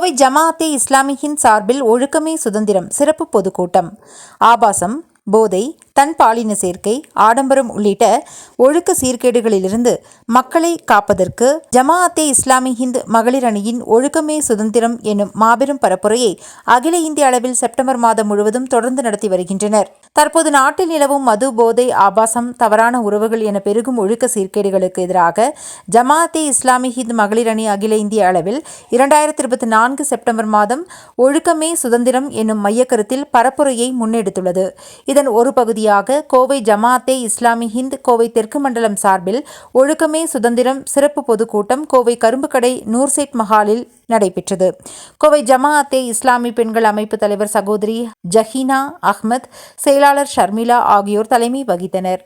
கோவை ஜமாஅத்தே இஸ்லாமியின் சார்பில் ஒழுக்கமே சுதந்திரம் சிறப்பு பொதுக்கூட்டம். ஆபாசம் போதை தன் பாலின சேர்க்கை ஆடம்பரம் உள்ளிட்ட ஒழுக்க சீர்கேடுகளிலிருந்து மக்களை காப்பதற்கு ஜமாஅத்தே இஸ்லாமி ஹிந்த் மகளிர் அணியின் ஒழுக்கமே சுதந்திரம் எனும் மாபெரும் பரப்புரையை அகில இந்திய அளவில் செப்டம்பர் மாதம் முழுவதும் தொடர்ந்து நடத்தி வருகின்றனர். தற்போது நாட்டில் நிலவும் மது போதை ஆபாசம் தவறான உறவுகள் என பெருகும் ஒழுக்க சீர்கேடுகளுக்கு எதிராக ஜமாஅத்தே இஸ்லாமி ஹிந்த் மகளிர் அணி அகில இந்திய அளவில் இரண்டாயிரத்தி இருபத்தி நான்கு செப்டம்பர் மாதம் ஒழுக்கமே சுதந்திரம் என்னும் மையக்கருத்தில் பரப்புரையை முன்னெடுத்துள்ளது. இதன் ஒரு பகுதியாக கோவை ஜமாஅத்தே இஸ்லாமி ஹிந்த் கோவை தெற்கு மண்டலம் சார்பில் ஒழுக்கமே சுதந்திரம் சிறப்பு பொதுக்கூட்டம் கோவை கரும்புக்கடை நூர்சேட் மஹாலில் நடைபெற்றது. கோவை ஜமாஅத்தே இஸ்லாமி பெண்கள் அமைப்பு தலைவர் சகோதரி ஜஹீனா அஹ்மத் செயலாளர் ஷர்மிளா ஆகியோர் தலைமை வகித்தனர்.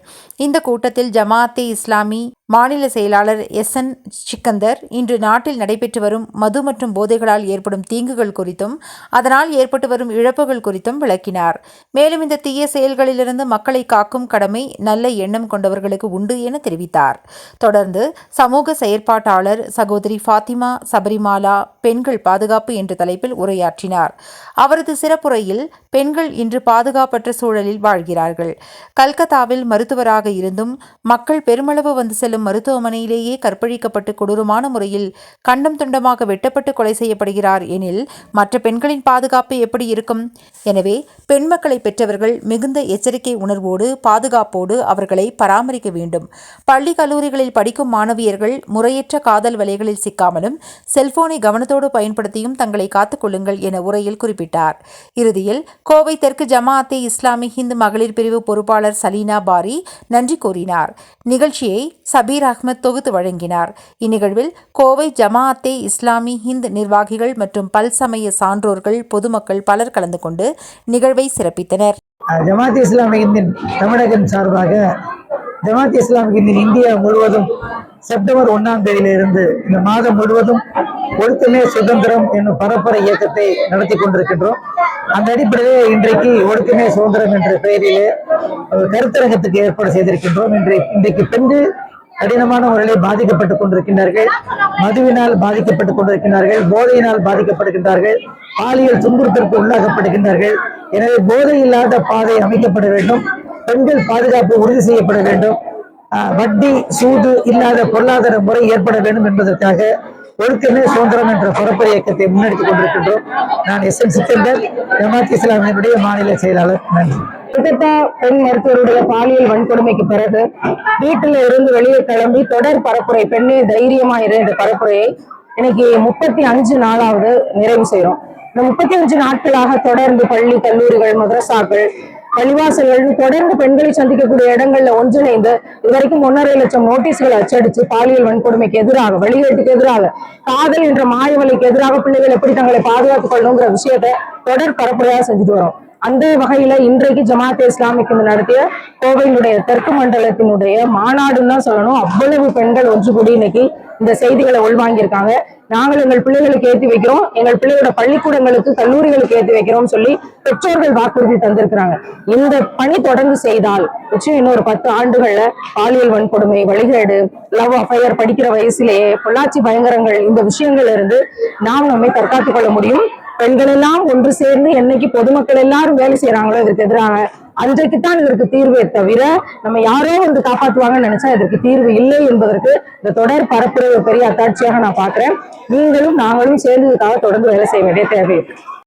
இந்த கூட்டத்தில் ஜமாஅத்தே இஸ்லாமி மாநில செயலாளர் எஸ் என் சிக்கந்தர் இன்று நாட்டில் நடைபெற்று வரும் மது மற்றும் போதைகளால் ஏற்படும் தீங்குகள் குறித்தும் அதனால் ஏற்பட்டு வரும் இழப்புகள் குறித்தும் விளக்கினார். மேலும் இந்த தீய செயல்களிலிருந்து மக்களை காக்கும் கடமை நல்ல எண்ணம் கொண்டவர்களுக்கு உண்டு என தெரிவித்தார். தொடர்ந்து சமூக செயற்பாட்டாளர் சகோதரி ஃபாத்திமா சபரிமாலா பெண்கள் பாதுகாப்பு என்ற தலைப்பில் உரையாற்றினார். அவரது சிறப்புரையில் பெண்கள் இன்று பாதுகாப்பற்ற சூழலில் வாழ்கிறார்கள். கல்கத்தாவில் மருத்துவராக இருந்தும் மக்கள் பெருமளவு வந்து செல்லும் மருத்துவமனையிலேயே கற்பழிக்கப்பட்டு கொடூரமான முறையில் கண்டம் துண்டமாக வெட்டப்பட்டு கொலை செய்யப்படுகிறார் எனில் மற்ற பெண்களின் பாதுகாப்பு எப்படி இருக்கும்? எனவே பெண் மக்களை பெற்றவர்கள் மிகுந்த எச்சரிக்கை உணர்வோடு பாதுகாப்போடு அவர்களை பராமரிக்க வேண்டும். பள்ளி கல்லூரிகளில் படிக்கும் மாணவியர்கள் முறையற்ற காதல் வலைகளில் சிக்காமலும் செல்போனை கவனத்தோடு பயன்படுத்தியும் தங்களை காத்துக்கொள்ளுங்கள் என உரையில் குறிப்பிட்டார். இறுதியில் கோவை தெற்கு ஜமாஅத்தே இஸ்லாமி ஹிந்து மகளிர் பிரிவு பொறுப்பாளர் சலீனா பாரி நன்றி கூறினார். நிகழ்ச்சியை ஷபீர் அஹ்மத் தொகுத்து வழங்கினார். இந்நிகழ்வில் கோவை ஜமாஅத்தே இஸ்லாமி ஹிந்த் நிர்வாகிகள் மற்றும் பல்சமய சான்றோர்கள் பொதுமக்கள் பலர் கலந்து கொண்டு நிகழ்வை சிறப்பித்தனர். ஜமாத் இஸ்லாமிய இந்தியன் தமிழகம் சார்பாக ஜமாத் இஸ்லாமிய இந்தியன் இந்தியா முழுவதும் செப்டம்பர் ஒன்றாம் தேதியிலிருந்து இந்த மாதம் முழுவதும் ஒழுக்கமே சுதந்திரம் என்னும் பரப்புரை இயக்கத்தை நடத்தி கொண்டிருக்கின்றோம். அந்த அடிப்படையிலே இன்றைக்கு ஒழுக்கமே சுதந்திரம் என்ற பெயரிலே ஒரு கருத்தரங்கத்துக்கு ஏற்பாடு செய்திருக்கின்றோம். இன்றை இன்றைக்கு பெண்கள் கடினமான முறையில் பாதிக்கப்பட்டுக் கொண்டிருக்கின்றார்கள். மதுவினால் பாதிக்கப்பட்டுக் கொண்டிருக்கின்றார்கள். போதையினால் பாதிக்கப்படுகின்றார்கள். பாலியல் துன்புறுத்தலுக்கு உள்ளாகப்படுகின்றார்கள். எனவே போதை இல்லாத பாதை அமைக்கப்பட வேண்டும். பெண்கள் பாதுகாப்பு உறுதி செய்யப்பட வேண்டும். ஆஹ் வட்டி சூது இல்லாத பொருளாதார முறை ஏற்பட வேண்டும் என்பதற்காக ஒழுக்கமே சுதந்திரம் என்ற பரப்புரை இயக்கத்தை முன்னெடுத்துக் கொண்டிருக்கின்றோம். நான் எஸ் என் சிக்கந்தர் ஜமாத் இஸ்லாமியினுடைய மாநில செயலாளர். நன்றி. கிட்டத்தட்ட பெண் மருத்துவருடைய பாலியல் வன்கொடுமைக்கு பிறகு வீட்டில இருந்து வெளியே கிளம்பி தொடர் பரப்புரை பெண்ணே தைரியமா இரு பரப்புரையை இன்னைக்கு முப்பத்தி அஞ்சு நாளாவது நிறைவு செய்யறோம் இந்த முப்பத்தி அஞ்சு நாட்களாக தொடர்ந்து பள்ளி கல்லூரிகள் மதரசாக்கள் பள்ளிவாசல்கள் தொடர்ந்து பெண்களை சந்திக்கக்கூடிய இடங்கள்ல ஒன்றிணைந்து இதுவரைக்கும் ஒன்றரை லட்சம் நோட்டீஸ்களை அச்சடிச்சு பாலியல் வன்கொடுமைக்கு எதிராக வெளியீட்டுக்கு எதிராக காதல் என்ற மாயவலைக்கு எதிராக பிள்ளைகள் எப்படி தங்களை பாதுகாத்துக் கொள்ளணுங்கிற விஷயத்தை தொடர் பரப்புரையாக செஞ்சுட்டு வரோம். அந்த வகையில இன்றைக்கு ஜமாத்தே இஸ்லாமிக் இந்த நடத்திய கோவையினுடைய தெற்கு மண்டலத்தினுடைய மாநாடுன்னு தான் சொல்லணும். அவ்வளவு பெண்கள் ஒன்று கூடி இன்னைக்கு இந்த செய்திகளை உள்வாங்கியிருக்காங்க. நாங்கள் எங்கள் பிள்ளைகளுக்கு ஏற்றி வைக்கிறோம். எங்கள் பிள்ளையோட பள்ளிக்கூடங்களுக்கு கல்லூரிகளுக்கு ஏற்றி வைக்கிறோம் சொல்லி பெற்றோர்கள் வாக்குறுதி தந்திருக்கிறாங்க. இந்த பணி தொடர்ந்து செய்தால் நிச்சயம் இன்னொரு பத்து ஆண்டுகள்ல பாலியல் வன்கொடுமை வழிகேடு லவ் அஃபையர் படிக்கிற வயசுலேயே பொள்ளாச்சி பயங்கரங்கள் இந்த விஷயங்கள்ல இருந்து நாம் நம்மை தற்காத்துக் கொள்ள முடியும். பெண்கள் எல்லாம் ஒன்று சேர்ந்து என்னைக்கு பொதுமக்கள் எல்லாரும் வேலை செய்யறாங்களோ இதற்கு எதிராக அன்றைக்குத்தான் இதற்கு தீர்வே தவிர நம்ம யாரோ வந்து காப்பாற்றுவாங்கன்னு நினைச்சா இதற்கு தீர்வு இல்லை என்பதற்கு இந்த தொடர் பரப்புரை ஒரு பெரிய அத்தாட்சியாக நான் பாக்குறேன் நீங்களும் நாங்களும் சேர்ந்து இதுக்காக தொடர்ந்து வேலை செய்ய வேண்டிய தேவை இருக்கு.